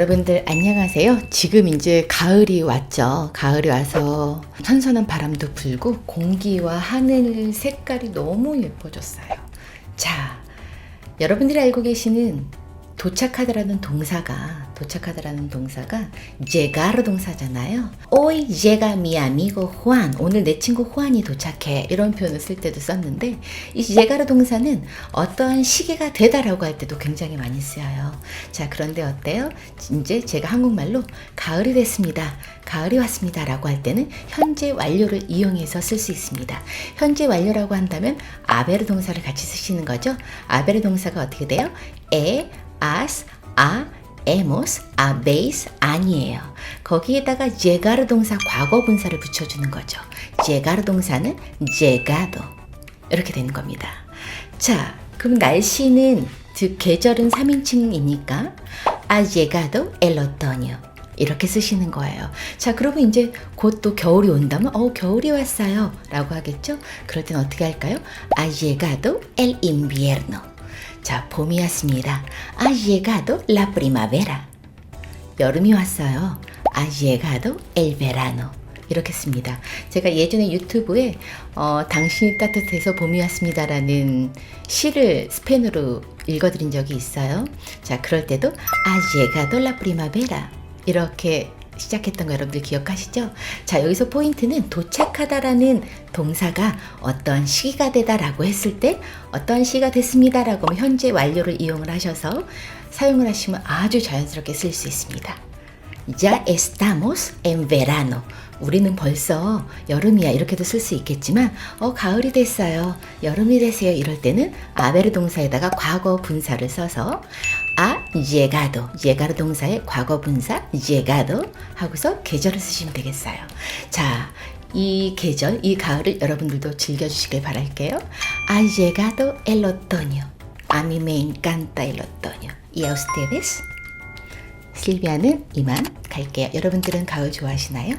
여러분들 안녕하세요. 지금 이제 가을이 왔죠. 가을이 와서 선선한 바람도 불고 공기와 하늘 색깔이 너무 예뻐졌어요. 자, 여러분들이 알고 계시는 도착하다라는 동사가 도착하다라는 동사가 llegar 동사잖아요. Hoy llega mi amigo Juan. 오늘 내 친구 후안이 도착해. 이런 표현을 쓸 때도 썼는데 이 llegar 동사는 어떠한 시기가 되다라고 할 때도 굉장히 많이 쓰여요. 자, 그런데 어때요? 이제 제가 한국말로 가을이 됐습니다. 가을이 왔습니다라고 할 때는 현재 완료를 이용해서 쓸 수 있습니다. 현재 완료라고 한다면 아베르 동사를 같이 쓰시는 거죠. 아베르 동사가 어떻게 돼요? 에, as, a, hemos, habéis 아니에요. 거기에다가 llegar 동사 과거 분사를 붙여주는 거죠. llegar 동사는 llegado 이렇게 되는 겁니다. 자, 그럼 날씨는 즉 계절은 3인칭이니까 ha llegado el otoño 이렇게 쓰시는 거예요. 자, 그러면 이제 곧 또 겨울이 온다면 어 겨울이 왔어요 라고 하겠죠? 그럴 땐 어떻게 할까요? llegado el invierno 자, 봄이 왔습니다. Ha llegado la. 여름이 왔어요. Ha llegado. 이렇게 씁니다. 제가 예전에 유튜브에 어, 당신이 따뜻해서 봄이 왔습니다라는 시를 스페인어로 읽어드린 적이 있어요. 자, 그럴 때도 Ha llegado la. 이렇게 시작했던 거 여러분들 기억하시죠? 자, 여기서 포인트는 도착하다라는 동사가 어떠한 시기가 되다라고 했을 때 어떠한 시기가 됐습니다라고 현재 완료를 이용을 하셔서 사용을 하시면 아주 자연스럽게 쓸 수 있습니다. Ya estamos en verano. 우리는 벌써 여름이야 이렇게도 쓸 수 있겠지만 어 가을이 됐어요 여름이 됐어요 이럴 때는 아베르 동사에다가 과거 분사를 써서 아 llegado llegar 동사의 과거 분사 llegado 하고서 계절을 쓰시면 되겠어요 자 이 계절, 이 가을을 여러분들도 즐겨주시길 바랄게요. Ha llegado el otoño. A mí me encanta el otoño. ¿Y a ustedes? 실비아는 이만 갈게요. 여러분들은 가을 좋아하시나요?